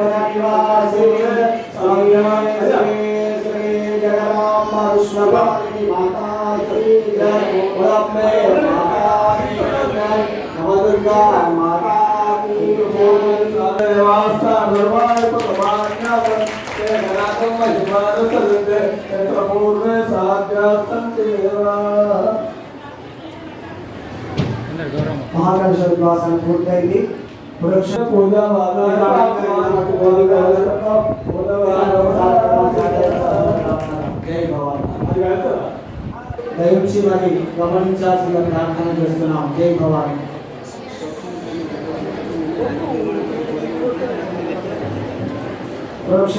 भगवान महिमानसलिते यत्र पूर्वे పూర్తయింది వృక్ష పూజ దయచి మరి గమనించాల్సిన ప్రార్థన చేస్తున్నాం జై భవాని వృక్ష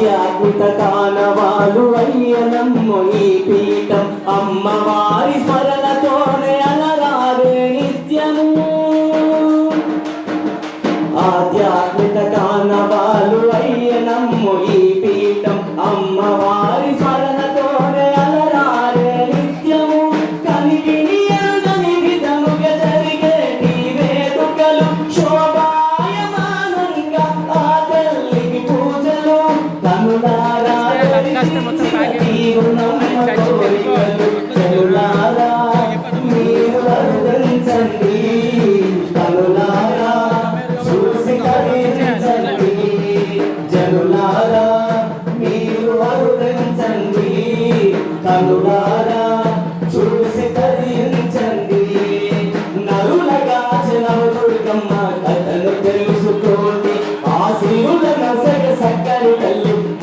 ఆధ్యాత్మిక కానవాలు అయ్యనమ్మ ఈ పీఠం. అమ్మవారి స్మరణ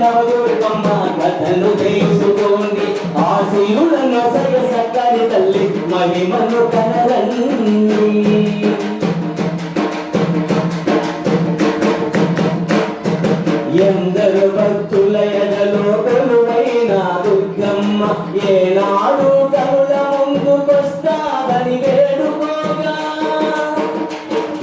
నవదుర్గమ్మ సయ సక్కని తల్లి మహిమను కనరీ